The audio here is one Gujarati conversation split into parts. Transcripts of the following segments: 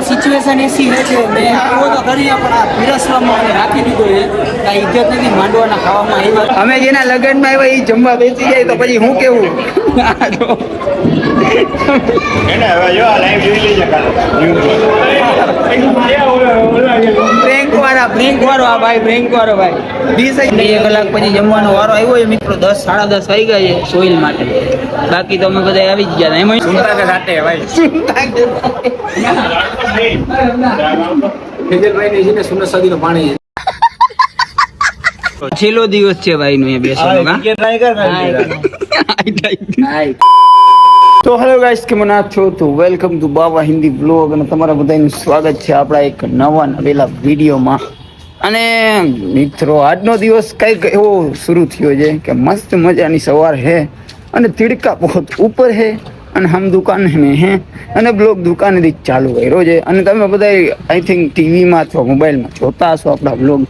સિચ્યુએશન એસી છે કે મેં આવો તો કરીએ પણ આ પીરસવામાં અને રાખી દીધો છે આ ઇજ્જત નથી માંડવાના ખાવામાં આવ્યા. અમે જેના લગ્નમાં આવ્યા એ જમવા બેસી જાય તો પછી હું કેવું? બે કલાક પછી જમવાનો વારો આવ્યો મિત્રો દસ સાડા દસ આવી ગયા છે સોઈલ માટે. બાકી તો અમે બધા આવી જ ગયા એમાં સુંદરા કે સાથે ભાઈ છેલ્લો દિવસ છે ભાઈ નું બેસવાનો તો હેલો ગાઈસ કેમ ના છો? તો welcome to Baba Hindi blog અને તમારા બધાનું સ્વાગત છે આપણા એક નવા નવેલા વિડીયોમાં. અને મિત્રો આજનો દિવસ કંઈક એવો શરૂ થયો છે કે મસ્ત મજાની સવાર હે અને તિડકા બહુ ઉપર હે, અને હમ દુકાન મેં હે, અને બ્લોગ દુકાને થી ચાલુ કર્યો છે. અને તમે બધા આઈ થિંક ટીવીમાં અથવા મોબાઈલમાં જોતા હશો આપણા બ્લોગ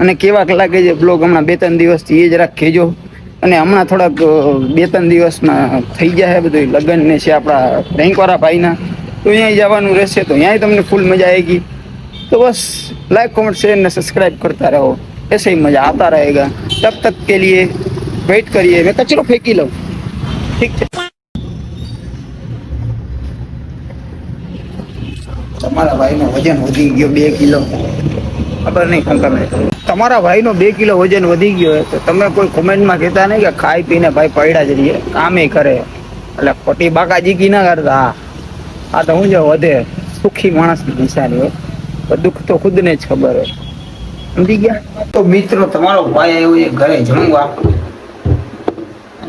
અને કેવા લાગે છે બ્લોગ હમણાં બે ત્રણ દિવસથી એ જરાક ખેજો અને હમણાં થોડાક બે ત્રણ દિવસમાં થઈ જાય બધું લગ્ન ને છે આપણા બેંકવાળા ભાઈના. તો અહીંયા જવાનું રહેશે. તો અહીંયા તમને ફૂલ મજા આવેગી તો બસ લાઈક કોમેન્ટ શેર ને સબસ્ક્રાઇબ કરતા રહો. એસે મજા આવતા રહેગા. તબ તક કે લીએ વેઇટ કરીએ. મેં કચરો ફેંકી લઉં. ઠીક છે. તમારા ભાઈનો વજન વધી ગયો બે કિલો. ખબર નહીં શંકર તમારા ભાઈનો બે કિલો વજન વધી ગયો તો તમે કોઈ કોમેન્ટમાં કહેતા નહીં કે ખાઈ પીને ભાઈ પડ્યા જ રહીએ. કામે કરે. એટલે ખોટી બાકાજી કી ના કરતા. આ તો હું જો વધે. સુખી માણસની નિશાની હોય પણ દુઃખ તો ખુદને જ ખબર હોય. સમજી ગયા? તો મિત્રો તમારો ભાઈ આવ્યો એ ઘરે જમવા.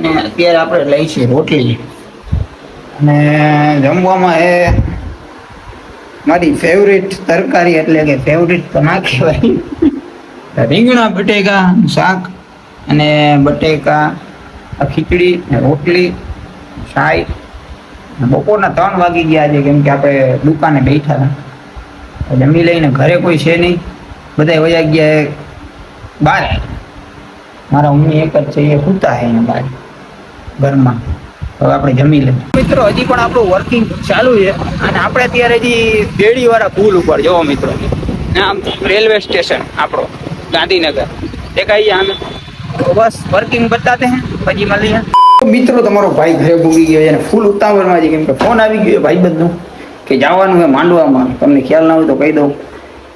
અને અત્યારે આપણે લઈ છીએ રોટલી. અને જમવામાં એ મારી ફેવરેટ તરકારી એટલે કે ફેવરેટ તો ના કહેવાય. રીંગણા બટેકા શાક અને બટેકા ખીચડી ને રોટલી શાઈ. બપોરના ત્રણ વાગી ગયા છે કેમ કે આપણે દુકાને બેઠા હતા. જમી લઈને ઘરે કોઈ છે નહીં. બધા વયા ગયા બાર. મારા મમ્મી એક જ છે એ સૂતા છે અહીંયા બાર. ઘરમાં. હવે આપણે જમી લઈએ. મિત્રો હજી પણ આપણું વર્કિંગ ચાલુ છે અને આપણે અત્યારે હજી બેડી વાળા પુલ ઉપર જોવો મિત્રો. આમ રેલવે સ્ટેશન આપણો ગાંધીનગર. દેખાઈ આમે? તો બસ વર્કિંગ બતાતે હે પછી મળીએ. મિત્રો તમારો ભાઈ ઘરે ભૂગી ગયો છે અને ફૂલ ઉતાવળમાં છે. કેમ કે ફોન આવી ગયો ભાઈ બધું કે જવાનું છે માંડવામાં. તમને ખ્યાલ ના હોય તો કહી દઉં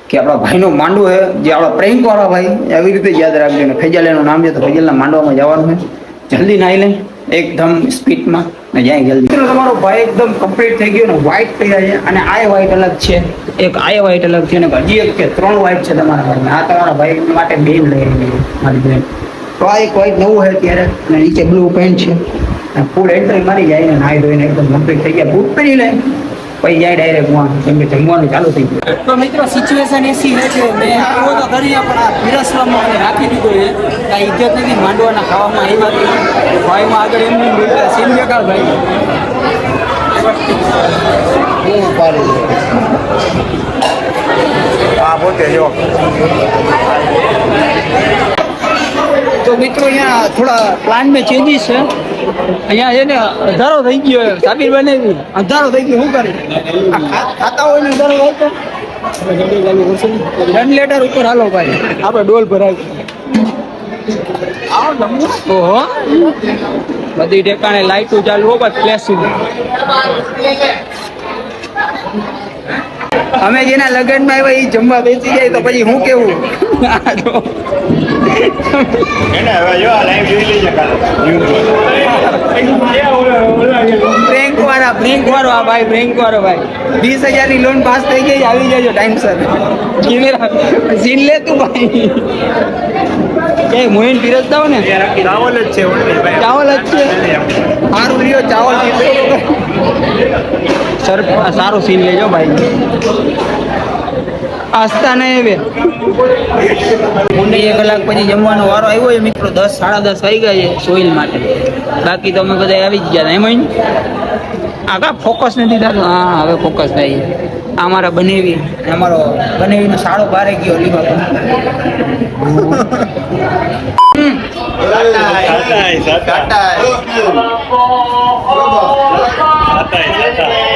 કે આપણા ભાઈનો માંડવો છે જે આપણા પ્રેમ વાળા ભાઈ આવી રીતે યાદ રાખજો. ને ફેજલ એનું નામ છે તો ફેજલના માંડવામાં જવાનું છે. જલ્દી નાહી લઈ એકદમ સ્પીડમાં ને જાય જલ્દી. મિત્રો, તમારો ભાઈ એકદમ કમ્પ્લીટ થઈ ગયો ને વ્હાઈટ ગયા છે અને આ વ્હાઈટ અલગ છે, એક આ વ્હાઈટ અલગ છે અને હજી એક છે, ત્રણ વ્હાઈટ છે તમારા ભાઈ આ તમારા ભાઈ માટે બેન લઈ રહી મારી બેન. તો આ એક વ્હાઈટ નવું છે ત્યારે અને નીચે બ્લુ પેન્ટ છે. ફૂડ એન્ટ્રી મારી જાય ને નાહી ધોઈને એકદમ કમ્પ્લીટ થઈ ગયા. બૂટ પહેરી લે. પછી જાય ડાયરેક્ટ વાં કેમ કે જમવાનું ચાલુ થઈ ગયું. તો મિત્રો સિચ્યુએશન એસી છે કે મેં આવો તો કરીએ પણ આ પીરસવામાં મને રાખી દીધો છે. આ ઇજ્જત નથી માંડવાના ખાવામાં આવ્યા છે. ભાઈમાં આગળ એમની બોલતા સીન બેકાર ભાઈ? હા પોતે જો. તો મિત્રો અહીંયા થોડા પ્લાન મેં ચેન્જીસ છે. અહીંયા છે ને અંધારો થઈ ગયો. સાબિર બને અંધારો થઈ ગયો. શું કરે? ખાતા હોય ને અંધારો હોય જનરેટર ઉપર હાલો ભાઈ. આપણે ડોલ ભરાય. ઓહો. બધી ઠેકાણે લાઈટો ચાલુ હોય બસ અમે જેના લગ્નમાં આવ્યા એ જમવા બેસી જાય તો પછી હું કેવું? બ્રેન્ક વાળા પ્રેન્ક વાળો આ ભાઈ બ્રેન્ક વાળો ભાઈ. વીસ હજારની લોન પાસ થઈ ગઈ આવી જજો ટાઈમસર. સીન લે તું ભાઈ. એ મોહિન પીરસતા હો ને? ચાવલ જ છે ચાવલ જ છે? સારું લ્યો ચાવલ સર સારો સીન લેજો ભાઈ. આસ્તા નહીં હવે એક કલાક પછી જમવાનો વારો આવ્યો એ મિત્રો દસ સાડા દસ આવી ગયા છે સોઈલ માટે. બાકી તો અમે બધા આવી જ ગયા એમ આગા ફોકસ નથી થતું? હા હવે ફોકસ થાય અમારા બનેવી અમારો બનેવીનો સાડો બારે ગયો લીધો Katai. Katai, katai.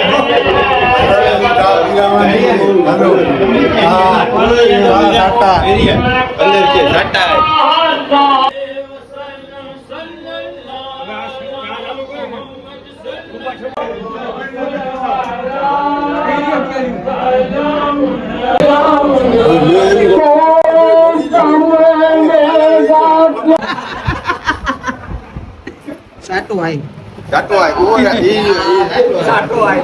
Yeah. હાલો હા હા સાટા અંદર છે સાટા સાટું આય સાટો આય ઉભો રહે ઈ ઈ સાટું આય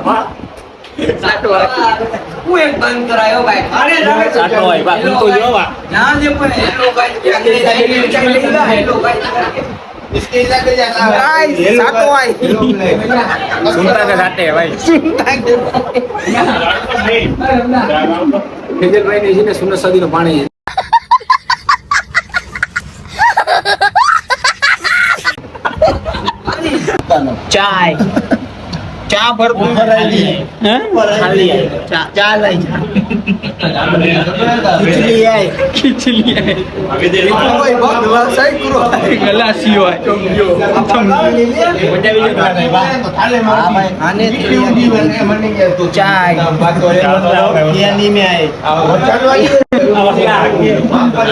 સાટું આય હું એક બંધ કરાયો ભાઈ અરે સાટો આય બા તું તો જો બા ના જે પણ હેલો ભાઈ હેલો ભાઈ इसके इलाके जाता ગાઈસ સાટું આય सुनता के साटे भाई ખેજલભાઈ ને છે ને સુનત સદીનું પાણી ચાય. ચા ભરતું હે? ખાલી ચા ચા લઈ ખીચડી આય. ખીચડી આય. ગલાસી હોય ચાય.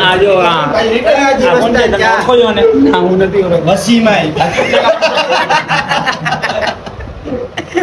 આ જો આ હા હું નથી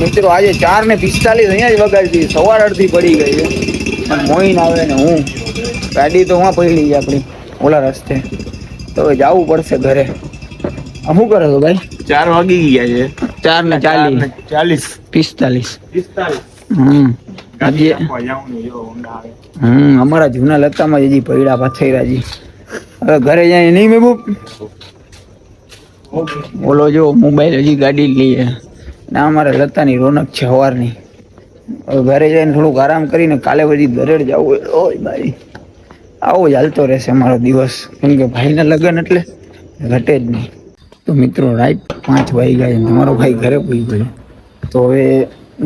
મિત્રો આજે ચાર ને પિસ્તાલીસ અહીંયા જ વગાડતી સવાર અડધી પડી ગઈ છે. પણ મોઈન આવે ને હું. ગાડી તો હું પડી ગઈ આપણી ઓલા રસ્તે. તો જવું પડશે ઘરે. શું કરો છો ભાઈ? ચાર વાગી ગયા છે. ચાર ને ચાલીસ. ચાલીસ. પિસ્તાલીસ. પિસ્તાલીસ. હમ. અમારા જૂના લતામાં જ હજી પૈડા પથેરાજી હવે ઘરે જાય નહીં મેં બોલો જો મોબાઈલ હજી ગાડી લઈએ. ના અમારે લતાની રોનક છે સવારની હવે ઘરે જઈને થોડુંક આરામ કરીને કાલે પછી દરેડ જવું ઓય ભાઈ આવો જ હાલતો રહેશે અમારો દિવસ. કેમ કે ભાઈના લગ્ન એટલે ઘટે જ નહીં. તો મિત્રો, રાઈટ પાંચ વાગી ગયા તમારો ભાઈ ઘરે પૂરી ગયો તો હવે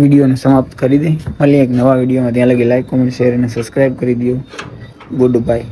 વિડીયોને સમાપ્ત કરી દઈ મળીએ એક નવા વિડીયોમાં. ત્યાં લગી લાઈક કોમેન્ટ શેર અને સબસ્ક્રાઈબ કરી દો ગુડ બાય